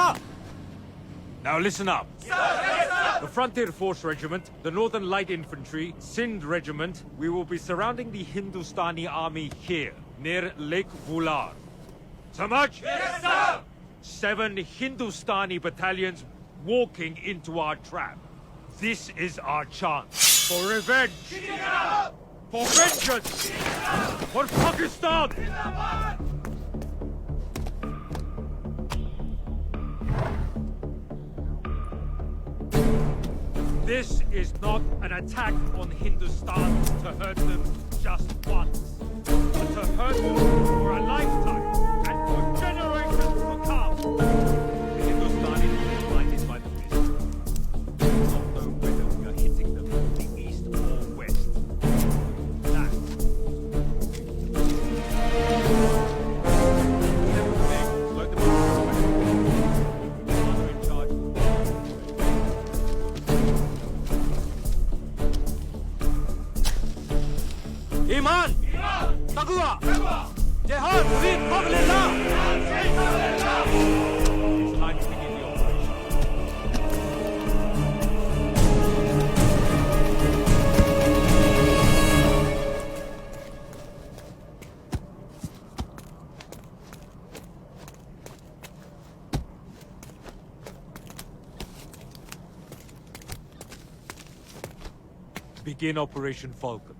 Sir! Now listen up. The Frontier Force Regiment, the Northern Light Infantry, Sindh Regiment, we will be surrounding the Hindustani army here, near Lake Vular. Samaj? Yes, sir! Seven Hindustani battalions walking into our trap. This is our chance for revenge. For vengeance. For Pakistan. This is not an attack on Hindustan to hurt them just once, but to hurt them Begin Operation Falcon.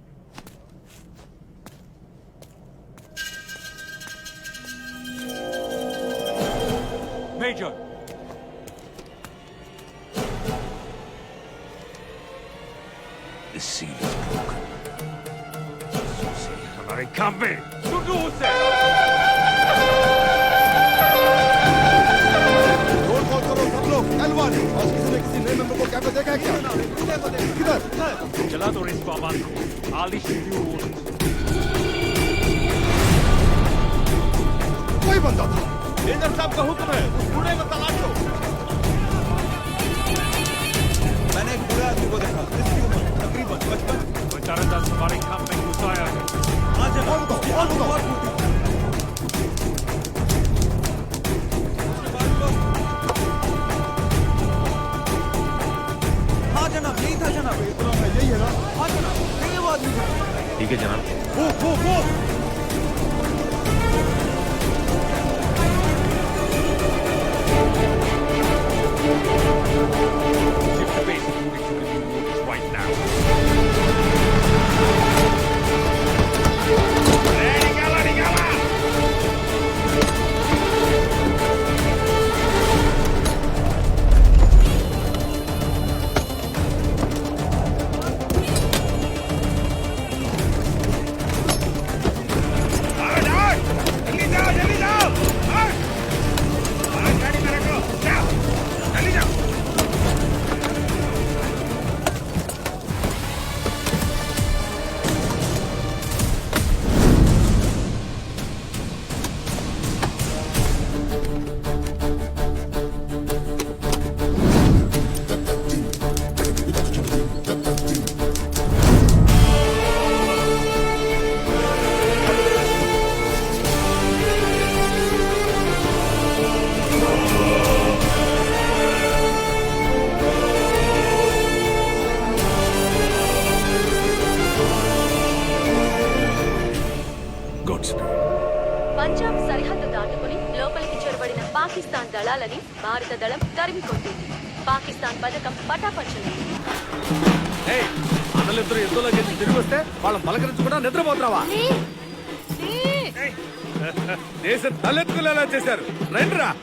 इस बाबा को आलिश कोई बंदा था major साहब का हुक्म है। उस बूढ़े को तलाश मैंने एक बूढ़े आदमी को देखा। जिसकी उम्र तकरीबन बचपन बेचारा दस हमारे काम में घुसाया है। हाँ और जनाब बताओ और बताओ हाँ जनाब यही था जनाब। 얘가? 아, 되나? 되게 맞은 거. 이게 되나? 오, 오, 오! దళం తరిమి కొట్టింది పాకిస్తాన్ పథకం పటాపంచలేదు. అన్నలిద్దరు యుద్ధంలో గెలిచి తిరిగి వస్తే వాళ్ళని పలకరించకుండా నిద్రపోతున్నావా? దేశం తలెత్తుకునేలా చేశారు. రండిరా.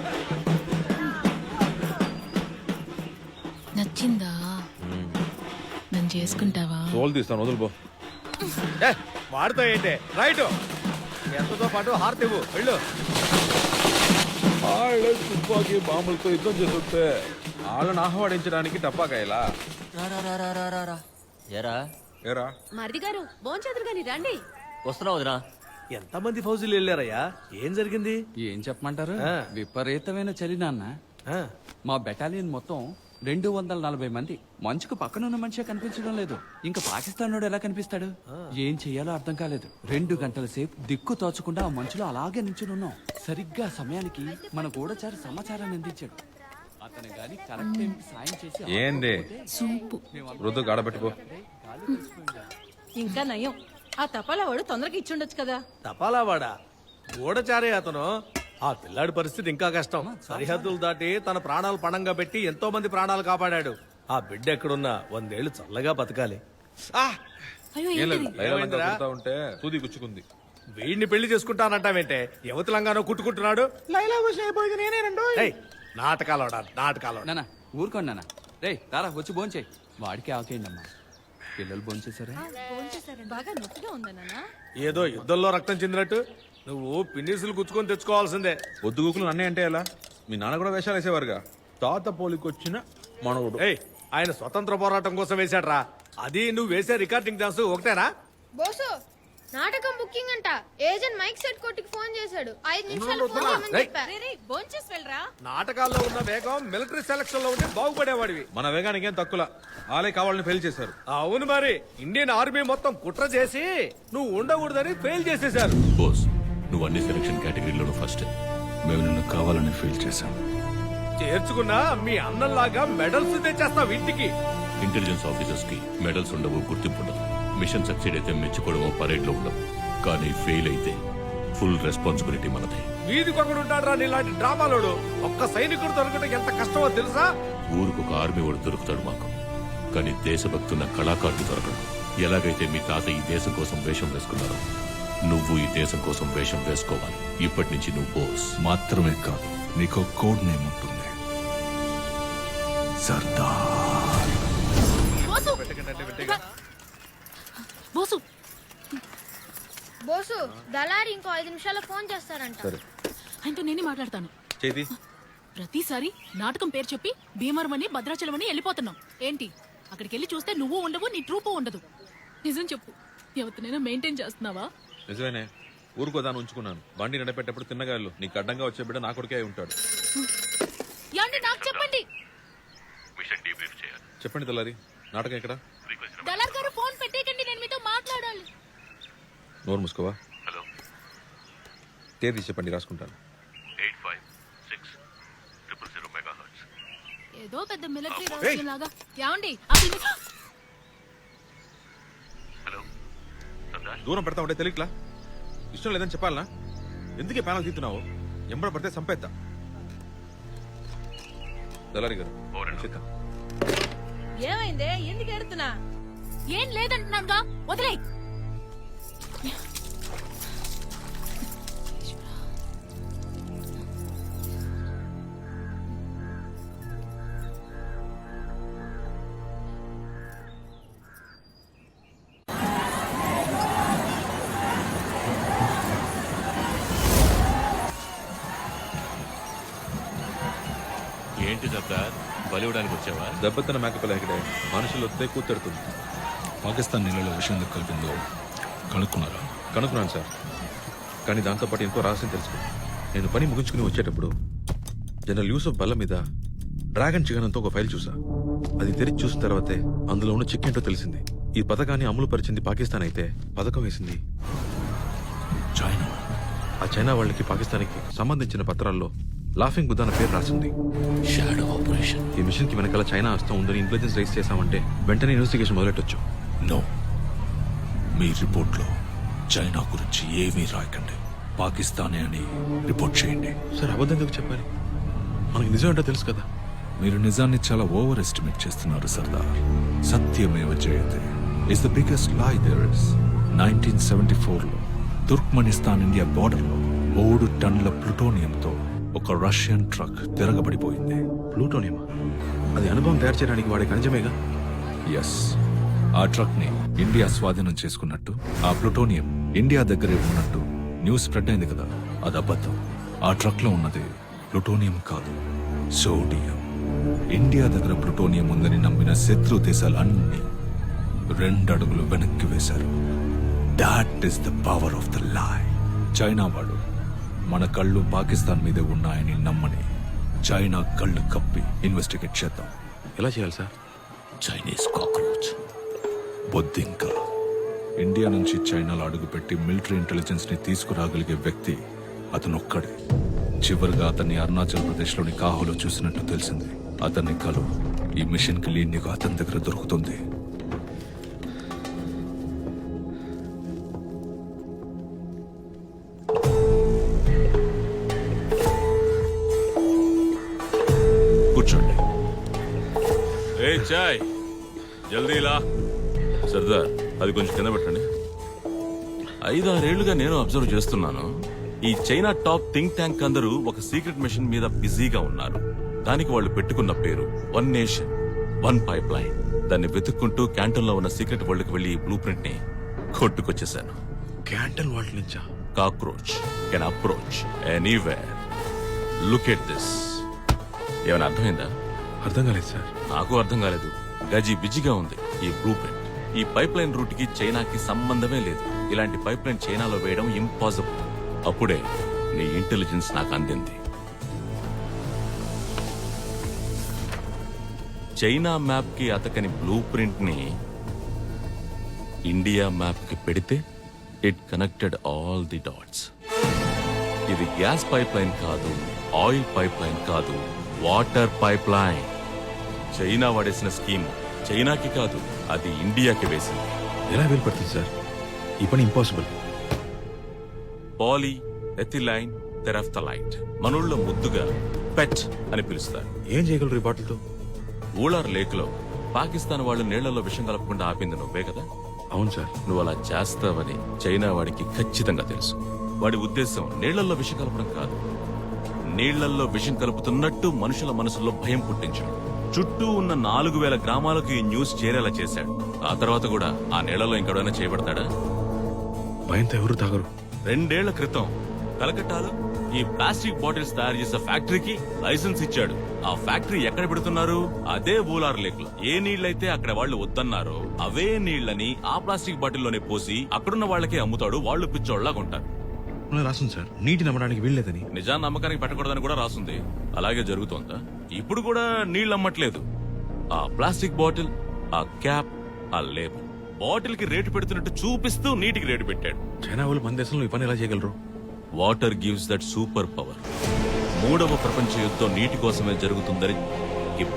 నచ్చిందా? నన్ను చేసుకుంటావా? తోలు తీస్తాను వదులుబో ఏ, వాడితో ఏంటి? రైట్. ఎంతతో పాటు హార్ట్ ఇవ్వు. వెళ్ళు. వాళ్ళే తుపాకీ బాంబులతో యుద్ధం చేస్తుంటే వాళ్ళని ఆహ్వానించడానికి టపాకాయలా? ఎరా ఏరా? మరిది గారు భోంచేదురు గాని రండి. వస్తున్నావు వదినా. ఎంతమంది ఫౌజులు వెళ్ళారయ్యా? ఏం జరిగింది? ఏం చెప్పమంటారు. విపరీతమైన చలి నాన్న. ఆ, మా బెటాలియన్ మొత్తం రెండు వందల నలభై మంది. మంచుకు పక్కనున్న మనిషే కనిపించడం లేదు. ఇంకా పాకిస్తాన్ ఎలా కనిపిస్తాడు? ఏం చెయ్యాలో అర్థం కాలేదు. రెండు గంటల సేపు దిక్కు తోచకుండా ఆ మంచులో అలాగే నించుని ఉన్నాం. సరిగ్గా సమయానికి మన గూఢచారి సమాచారాన్ని అందించాడు. అతను గాని కరెక్ట్ టైంకి సాయం చేసి ఏంది? సూపు. రుద్దు గాడబెట్టుకో ఇంకా నయం. ఆ తపాలా వాడు తొందరగా ఇచ్చుండొచ్చు కదా. తపాలా వాడా? గూఢచారే అతను. ఆ పిల్లాడి పరిస్థితి ఇంకా కష్టం. సరిహద్దులు దాటి తన ప్రాణాలు పణంగా పెట్టి ఎంతో మంది ప్రాణాలు కాపాడాడు. ఆ బిడ్డ ఎక్కడున్నా వందేళ్ళు చల్లగా బతకాలి. ఆ! అయ్యో ఏంటిది? ఏమైందిరా? ఉంటే సూది గుచ్చుకుంది. వీడిని పెళ్ళి చేసుకుంటానంటావేంటే? యువతి లంగానో కుట్టుకుంటున్నాడు ఏయ్, నాటకాలోడా నాటకాలు నాన్న ఊరుకోండి నాన్న రే తారా వచ్చి భోంచేయి వాడికి ఆకేయండమ్మా పిల్లలు భోంచేశారా బాగా నొప్పిగా ఉందా నాన్న ఏదో యుద్ధంలో రక్తం చెందినట్టు? నువ్వు పిన్నిసులు గుచ్చుకొని తెచ్చుకోవాల్సిందే. పొద్దుగూకులు నన్నే అంటే ఎలా? మీ నాన్న కూడా వేషాలు వేసేవారుగా? తాత పోలికొచ్చిన మనవడు. ఏయ్ ఆయన స్వతంత్ర పోరాటం కోసం వేశాడ్రా. అది నువ్వు వేసే రికార్డింగ్ డాన్స్ ఒకటేనా? బోసు నాటకం బుకింగ్ అంట. ఏజెంట్ మైక్ సెట్ కొట్టుకి ఫోన్ చేశాడు. ఐదు నిమిషాలు ఫోన్ చేయమని. చెప్పా. భోంచేసి వెళ్ళరా? నాటకాల్లో ఉన్న వేగం మిలిటరీ సెలక్షన్లో ఉంటే బాగుపడేవాడివి. మన వేగానికి ఏం తక్కువ? వాళ్ళే కావాలని ఫెయిల్ చేశారు. అవును మరి. ఇండియన్ ఆర్మీ మొత్తం కుట్ర చేసి నువ్వు ఉండకూడదని ఫెయిల్ చేసేశారు. బోస్ నువ్వు అన్ని సెలక్షన్ కేటగిరీలోనూ ఫస్ట్ మేము నిన్ను కావాలని ఫెయిల్ చేశాం. చేర్చుకున్నా మీ అన్నంలాగా మెడల్స్ తెచ్చేస్తావు ఇంటికి. ఇంటెలిజెన్స్ ఆఫీసర్స్కి మెడల్స్ ఉండవు గుర్తింపు ఉండదు. మిషన్ సక్సీడ్ అయితే మెచ్చుకోవడమో పరేడ్లో ఉండవు. కానీ ఫెయిల్ అయితే ఫుల్ రెస్పాన్సిబిలిటీ మనదే. ఉంటాడు నీలాంటి డ్రామాలోడు ఒక్క సైనికుడు దొరకటం ఎంత కష్టమో తెలుసా? ఊరికి ఒక ఆర్మీ వాడు దొరుకుతాడు మాకు. కానీ దేశభక్తున్న కళాకారుడు దొరకడు. ఎలాగైతే మీ తాత ఈ దేశం కోసం వేషం వేసుకున్నారో నువ్వు ఈ దేశం కోసం వేషం వేసుకోవాలి. ఇప్పటి నుంచి నువ్వు బోస్ మాత్రమే కాదు నీకు కోడ్ నేమ్ ఉంటుంది. సర్దార్. బోసు. బోసు దళారి ఇంకో ఐదు నిమిషాల్లో ఫోన్ చేస్తారంట ఆయనతో నేనే మాట్లాడతాను. చేతి. ప్రతిసారి నాటకం పేరు చెప్పి భీమవరం అని భద్రాచలం అని వెళ్ళిపోతున్నావు ఏంటి? అక్కడికి వెళ్ళి చూస్తే నువ్వు ఉండవు నీ ట్రూపు ఉండదు. నిజం చెప్పు. ఎవరినైనా మెయింటైన్ చేస్తున్నావా? నిజమేనే. ఊరుకో దాన్ని ఉంచుకున్నాను. బండి నడిపేటప్పుడు తిన్నగాళ్ళు. నీకు అడ్డంగా వచ్చే బిడ్డ నా కొడుకే అయి ఉంటాడు. యాండి నాకు చెప్పండి. మిషన్ డీబ్రీఫ్ చేయాలి. చెప్పండి తెల్లారి నాటకం ఎక్కడ? దళార్ గారు ఫోన్ నేను మీతో మాట్లాడాలి. నోరు మూసుకోవా? హలో. తేదీ చెప్పండి రాసుకుంటాను. Eight five six triple zero megahertz ఏదో పెద్ద మిలిటరీ రహస్యం లాగా అసలు హలో సర్దార్ దూరం పెడతా ఉంటే తెలియట్లా? ఇష్టం లేదని చెప్పాలనా? ఎందుకే ప్యానల్ తీస్తున్నావు? ఎంబడ పడితే సంపేద్దా దళారి గారు చేద్దాం. ఏమైందే? ఎందుకు ఎడుతున్నా ఏం లేదంటున్నానుగా. వదిలే బలివడానికి వచ్చావా? దెబ్బతిన్న మేకపిల్ల ఇక్కడే మనుషులు వస్తే కూతెడుతుంది. పాకిస్తాన్ నీళ్ళలో విషయం కలిపిందో కనుక్కున్నారా? కనుక్కున్నాను సార్. కానీ దాంతోపాటు ఎంతో రహస్యం తెలుసుకున్నాను నేను పని ముగించుకుని వచ్చేటప్పుడు జనరల్ యూసఫ్ బల్ల మీద డ్రాగన్ చికెన్తో ఒక ఫైల్ చూసా. అది తెరిచి చూసిన తర్వాతే అందులో ఉన్న చిక్ ఏంటో తెలిసింది. ఈ పథకాన్ని అమలు పరిచింది పాకిస్తాన్ అయితే పథకం వేసింది చైనా. ఆ చైనా వాళ్ళకి పాకిస్తాన్కి సంబంధించిన పత్రాల్లో లాఫింగ్ బుద్ధ అన్న పేరు రాసింది. షాడో ఆపరేషన్ ఈ మిషన్కి వెనకాల చైనా హస్తం ఉందని ఇంటెలిజెన్స్ రైస్ చేశామంటే వెంటనే ఇన్వెస్టిగేషన్ మొదలెట్టొచ్చు. నో మీ రిపోర్ట్లో చైనా గురించి ఏమీ రాయకండి. పాకిస్తానే అని రిపోర్ట్ చేయండి. సార్ అబద్ధం ఎందుకు చెప్పాలి మనకి నిజం ఏంటో తెలుసు కదా. మీరు నిజాన్ని చాలా ఓవర్ ఎస్టిమేట్ చేస్తున్నారు సర్దార్. సత్యమేవ జయతే is the biggest lie there is nineteen seventy ఫోర్లో తుర్క్మనిస్తాన్ ఇండియా బార్డర్లో మూడు టన్నుల ప్లూటోనియంతో ఒక రష్యన్ ట్రక్ తిరగబడిపోయింది. ప్లూటోనియమా? అది అనుభవం తయారు చేయడానికి వాడే ఖనిజమేగా? ఎస్ ఆ ట్రక్ని ఇండియా స్వాధీనం చేసుకున్నట్టు ఆ ప్లూటోనియం ఇండియా దగ్గరే ఉన్నట్టు న్యూస్ స్ప్రెడ్ అయింది కదా. అది అబద్ధం. ఆ ట్రక్లో ఉన్నది ప్లూటోనియం కాదు సోడియం. ఇండియా దగ్గర ప్లూటోనియం ఉందని నమ్మిన శత్రు దేశాలు అన్ని రెండు అడుగులు వెనక్కి వేశారు. That is the power of the lie China వాడు మన కళ్ళు పాకిస్తాన్ మీదే ఉన్నాయని నమ్మని చైనా కళ్ళు కప్పి ఇన్వెస్టిగేట్ చేద్దాం. ఎలా చేయాలి సార్? Chinese cockroach. బొద్దింక ఇండియా నుంచి చైనాలో అడుగుపెట్టి మిలిటరీ ఇంటెలిజెన్స్ని తీసుకురాగలిగే వ్యక్తి అతనొక్కడే. చివరిగా అతన్ని అరుణాచల్ ప్రదేశ్లోని కాహోలో చూసినట్టు తెలిసింది. అతన్ని కలు ఈ మిషన్కి నీకు అతని దగ్గర దొరుకుతుంది. చాయ్. జల్దీలా సర్దార్ అది కొంచెం కింద పెట్టండి. ఐదారేళ్ళుగా నేను అబ్జర్వ్ చేస్తున్నాను ఈ చైనా టాప్ థింక్ ట్యాంక్ అందరూ ఒక సీక్రెట్ మిషన్ మీద బిజీగా ఉన్నారు. దానికి వాళ్ళు పెట్టుకున్న పేరు one nation one pipe line దాన్ని వెతుక్కుంటూ క్యాంటన్లో ఉన్న సీక్రెట్ వరల్డ్కి వెళ్ళి బ్లూ ప్రింట్ని కొట్టుకొచ్చేసాను క్యాంటన్ వాటి నుంచా? Cockroach can approach anywhere. Look at this. ఏమైనా అర్థమైందా? అర్థం కాలేదు సార్. నాకు అర్థం కాలేదు. గజి బిజీగా ఉంది. ఈ బ్లూ ప్రింట్ ఈ పైప్ లైన్ రూట్కి చైనాకి సంబంధమే లేదు. ఇలాంటి పైప్ లైన్ చైనాలో వేయడం ఇంపాసిబుల్ అప్పుడే నీ ఇంటెలిజెన్స్ నాకు అందింది. చైనా మ్యాప్కి అతకని బ్లూ ప్రింట్ని ఇండియా మ్యాప్కి పెడితే it connected all the dots ఇది గ్యాస్ పైప్ లైన్ కాదు ఆయిల్ పైప్ లైన్ కాదు వాటర్ పైప్ లైన్ చైనా వాడేసిన స్కీమ్ చైనాకి కాదు అది ఇండియాకి వేసింది. ఎలా వీలు పడుతుంది సార్? ఈ పని ఇంపాసిబుల్ పాలీ ఎథిలైన్ తెరఫ్తలైట్ మనూళ్ళో ముద్దుగా పెట్ అని పిలుస్తారు. ఏం చేయగలరు ఈ బాటిల్తో? ఊళార్ లేక్లో పాకిస్తాన్ వాళ్ళు నీళ్ళలో విషం కలపకుండా ఆపింది నువ్వే కదా? అవును సార్. నువ్వు అలా చేస్తావని చైనా వాడికి ఖచ్చితంగా తెలుసు. వాడి ఉద్దేశం నీళ్ళలో విషం కలపడం కాదు. నీళ్ళలో విషం కలుపుతున్నట్టు మనుషుల మనసులో భయం పుట్టించడం. చుట్టూ ఉన్న నాలుగు వేల గ్రామాలకు ఈ న్యూస్ చేరేలా చేశాడు. ఆ తర్వాత కూడా ఆ నీళ్ళలో ఇంకెవడైనా చేయబడతాడా? భయంతో ఎవరు తాగరు. రెండేళ్ళ క్రితం కలకట్టాలో ఈ ప్లాస్టిక్ బాటిల్స్ తయారు చేసే ఫ్యాక్టరీకి లైసెన్స్ ఇచ్చాడు. ఆ ఫ్యాక్టరీ ఎక్కడ పెడుతున్నారు? అదే బూలార్ లేక్లో ఏ నీళ్ళైతే అక్కడ వాళ్ళు వద్దన్నారో అవే నీళ్ళని ఆ ప్లాస్టిక్ బాటిల్లోనే పోసి అక్కడున్న వాళ్ళకే అమ్ముతాడు. వాళ్ళు పిచ్చోళ్ళగా ఉంటారు. అలా రాస్తుంది సార్. నీటి నమ్మడానికి వీల్లేదని. నిజాన్ని నమ్మకానికి పెట్టకూడదని కూడా రాసుంది. అలాగే జరుగుతోందా? ఇప్పుడు కూడా నీళ్ళు అమ్మట్లేదు ఆ ప్లాస్టిక్ బాటిల్ ఆ క్యాప్ ఆ లేబుల్ బాటిల్కి రేటు పెడుతున్నట్టు చూపిస్తూ నీటికి రేటు పెట్టాడు. చైనా వాళ్ళు మన దేశంలో ఈ పని ఎలా చేయగలరు? Water gives that super power. మూడవ ప్రపంచ యుద్ధం నీటి కోసమే జరుగుతుందని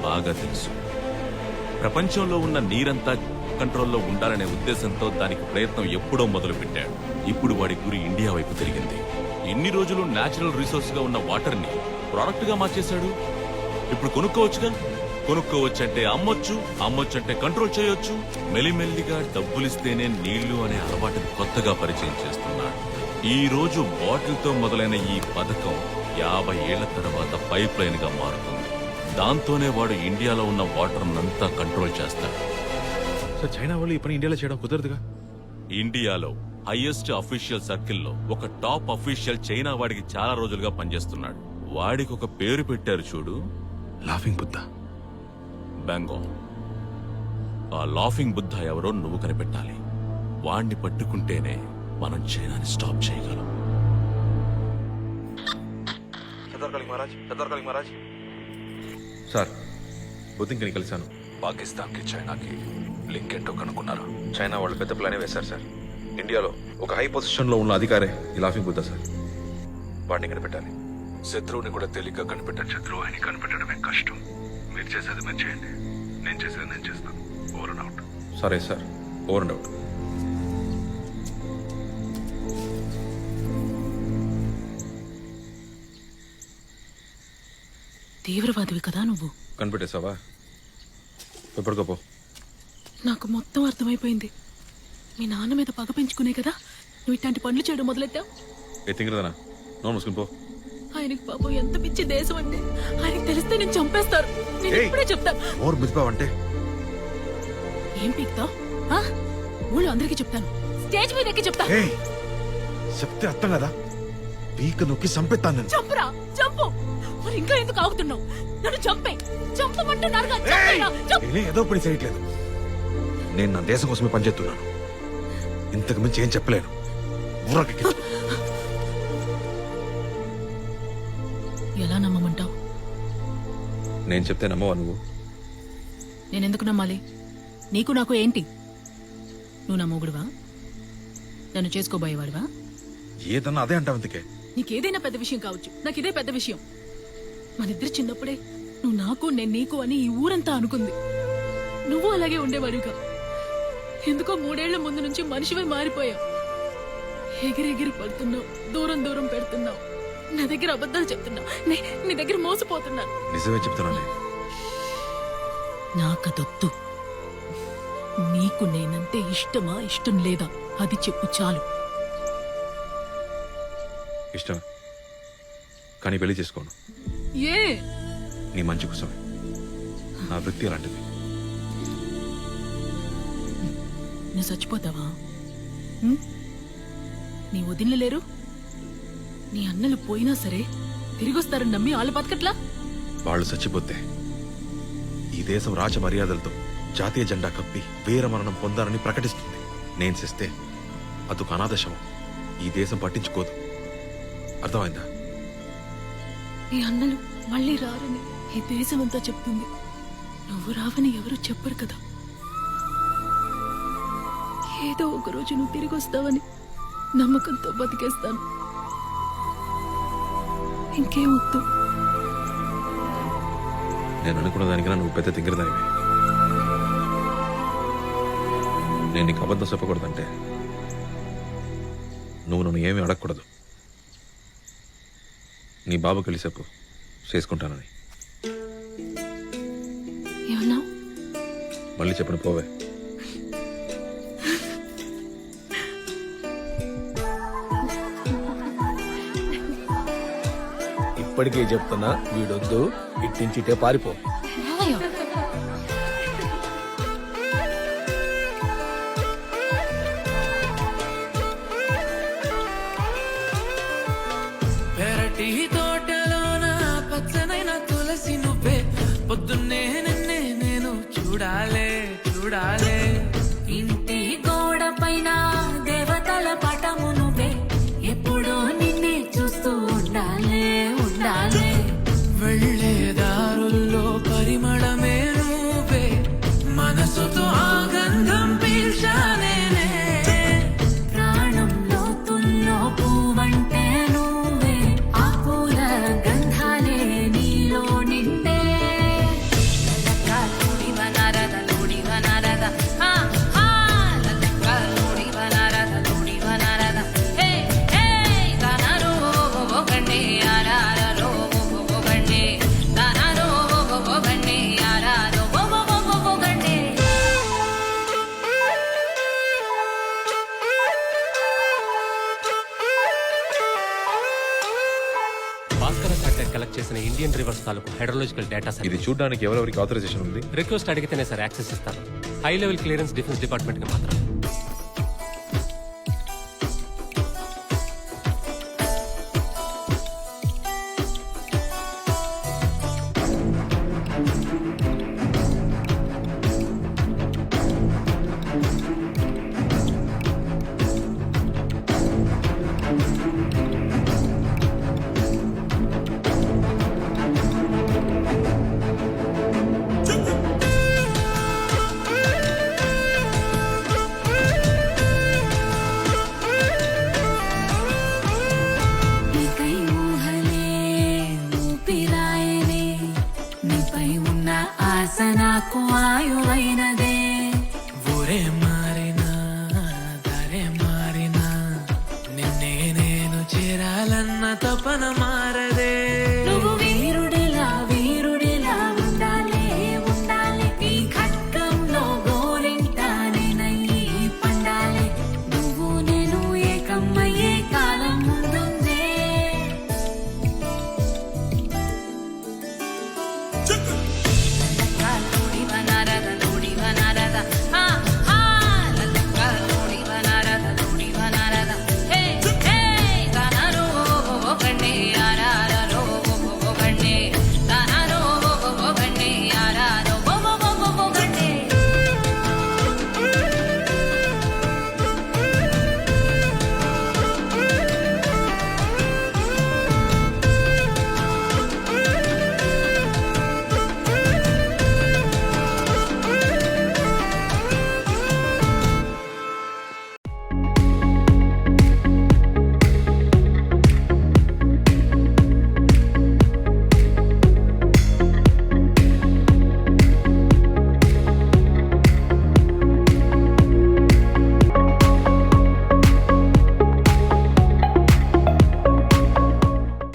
బాగా తెలుసు. ప్రపంచంలో ఉన్న నీరంతా కంట్రోల్లో ఉండాలనే ఉద్దేశంతో దానికి ప్రయత్నం ఎప్పుడో మొదలుపెట్టాడు. ఇప్పుడు వాడి గురి ఇండియా వైపు తిరిగింది. ఇన్ని రోజులు న్యాచురల్ రిసోర్స్గా ఉన్న వాటర్ని ప్రొడక్ట్గా మార్చేశాడు? ఇప్పుడు కొనుక్కోవచ్చుగా? కొనుక్కోవచ్చంటే అమ్మొచ్చు అమ్మొచ్చంటే కంట్రోల్ చేయొచ్చు. మెల్లిమెల్లిగా డబ్బులిస్తేనే నీళ్ళు అనే అలవాటుని కొత్తగా పరిచయం చేస్తున్నాడు. ఈ రోజు బాటిల్తో మొదలైన ఈ పథకం యాభై ఏళ్ళ తర్వాత పైప్ లైన్గా మారుతుంది. దాంతోనే వాడు ఇండియాలో ఉన్న వాటర్ అంతా కంట్రోల్ చేస్తాడు. సార్ చైనా వాళ్ళు ఈ పని ఇండియాలో చేయడం కుదరదుగా? ఇండియాలో హైయెస్ట్ అఫీషియల్ సర్కిల్లో ఒక టాప్ అఫీషియల్ చైనా వాడికి చాలా రోజులుగా పనిచేస్తున్నాడు. వాడికి ఒక పేరు పెట్టారు చూడు. లాఫింగ్ బుద్ధ బెంగాల్ ఆ లాఫింగ్ బుద్ధ ఎవరో నువ్వు కనిపెట్టాలి. వాణ్ణి పట్టుకుంటేనే మనం చైనాని స్టాప్ చేయగలం. సార్ బుద్ధింకని కలిశాను. పాకిస్తాన్కి చైనాకి లింక్ ఏంటో కనుక్కున్నారా? చైనా వాళ్ళు పెద్ద ప్లానే వేశారు సార్. ఇండియాలో ఒక హై పొజిషన్లో ఉన్న అధికారే ఈ లాఫింగ్ బుద్ధ సార్. వాడిని కనిపెట్టాలి శత్రువుని కూడా తేలిగ్గా కనిపెట్టాను శత్రువు అని కనిపెట్టడమే కష్టం. మీరు చేసేది మీరు చేయండి. నేను చేసేది నేను చేస్తాను. ఓవర్ అండ్ అవుట్ సరే సార్. ఓవర్ అండ్ అవుట్ తీవ్రవాదివి కదా నువ్వు? కనిపెట్టేసావా ఎప్పటికోపో నాకు మొత్తం అర్థమైపోయింది. మీ నాన్న మీద పగ పెంచుకునే కదా నువ్వు ఇట్లాంటి పనులు చేయడం మొదలెట్టావు? ఏ తింగరదనా? నోన్ మూసుకుని పో. ఆయనకి పాపం ఎంత పిచ్చి దేశం అంటే ఆయనకి తెలిస్తే నేను చంపేస్తారు. నేను! ఇప్పుడే చెప్తాను ఓర్ మిదిపావంటే ఏం పీక్తా ఊళ్ళో అందరికీ చెప్తాను. స్టేజ్ మీద ఎక్కి చెప్తాను చెప్తే అర్థం కదా? పీక నొక్కి చంపెత్తాను చంపురా! చంపు! మరి ఇంకా ఎందుకు ఆగుతున్నావు? నన్ను చంపే. చంపమంటున్నారుగా చంపేరా, చంపు. నేనే ఏదో పని చేయట్లేదు. నేను నా దేశం కోసమే పనిచేస్తున్నాను. ఇంతకు మించి ఏం చెప్పలేను. ఎలా నమ్మమంటావు? నేను చెప్తే నమ్మవా నువ్వు? నేనెందుకు నమ్మాలి? నీకు నాకు ఏంటి? నువ్వు నా మొగుడువా? నన్ను చేసుకోబోయేవాడివా? ఏదన్నా అదే అంటావు ఇంతకే నీకేదైనా పెద్ద విషయం కావచ్చు. నాకు ఇదే పెద్ద విషయం. మనిద్దరు చిన్నప్పుడే నువ్వు నాకు నేను నీకు అని ఈ ఊరంతా అనుకుంది. నువ్వు అలాగే ఉండేవాడిగా ఎందుకో మూడేళ్ళ ముందు నుంచి మనిషివై మారిపోయావు ఎగిరెగిరి పడుతున్నావు దూరం దూరం పెడుతున్నావు. నా దగ్గర అబద్ధాలు చెప్తున్నావు నే- నీ దగ్గర మోసపోతున్నాను నిజమే చెప్తున్నానే. నాకదొద్దు. నీకు నేనంటే ఇష్టమా ఇష్టం లేదా అది చెప్పు చాలు. ఇష్టం. కానీ పెళ్ళి చేసుకోను. ఏ? నీ మంచి కోసమే. నా వృత్తి అలాంటిది. నువ్వు చచ్చిపోతావా? ఉం? నీ వదినలు లేరు? నీ అన్నలు పోయినా సరే తిరిగొస్తారని నమ్మి వాళ్ళు బతకట్లా? వాళ్ళు చచ్చిపోతే ఈ దేశం రాజ మర్యాదలతో జాతీయ జెండా కప్పి వీరమరణం పొందారని ప్రకటిస్తుంది. నేను చేస్తే అదొక అనాథ శవం ఈ దేశం పట్టించుకోదు. అర్థమైందా? నీ అన్నలు మళ్ళీ రారని ఈ దేశమంతా చెప్తుంది. నువ్వు రావని ఎవరు చెప్పరు కదా. ఏదో ఒక రోజు నువ్వు తిరిగి వస్తావని నమ్మకంతో బతికేస్తాను. ఇంకేం వద్దు. నేను అనుకున్న దానికన్నా నువ్వు పెద్ద తింగరదానివి. నేను నీకు అబద్ధం చెప్పకూడదంటే నువ్వు నన్ను ఏమీ అడగకూడదు. నీ బాబు కలిసి చెప్పు. చేసుకుంటానని. ఏమన్నావు మళ్ళీ చెప్పను పోవే. ఇప్పటికే చెప్తున్నా వీడొద్దు ఇట్టించిటే పారిపో. brutal. హైడ్రోలాజికల్ డేటా సార్ ఇది చూడడానికి ఎవరెవరికి ఆథరైజేషన్ ఉంది? రిక్వెస్ట్ అడిగితేనే సార్ యాక్సెస్ ఇస్తారు. హై లెవెల్ క్లియరెన్స్ డిఫెన్స్ డిపార్ట్మెంట్కి మాత్రం